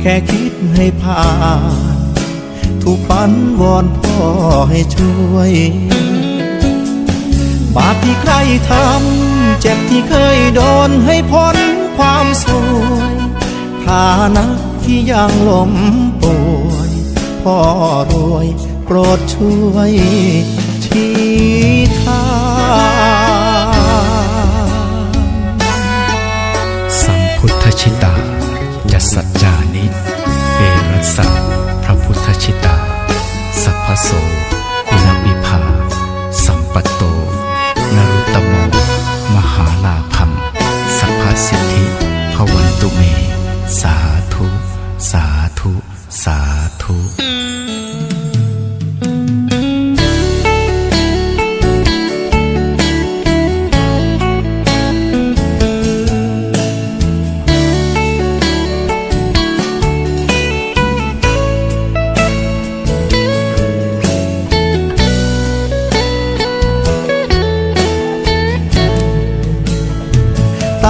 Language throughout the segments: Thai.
แค่คิดให้ผ่านถูกฝันวอนพ่อให้ช่วย บาปที่ใครทำ เจ็บที่เคยโดนให้พ้นความสวยฐานะที่ยังล้มป่วยพ่อรวยโปรดช่วยชี้ทางสัมพุทธชิตา สัจจานิเอรัสสะพระพุทธชิตา สัพพโสกุณวิภา สัมปตโต นรุตโม มหาลาภัมสัพพสิทธิพวันตุเม สาธุ สาธุ สาธุ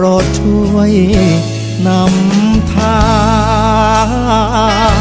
ปรดช่วยนำทาง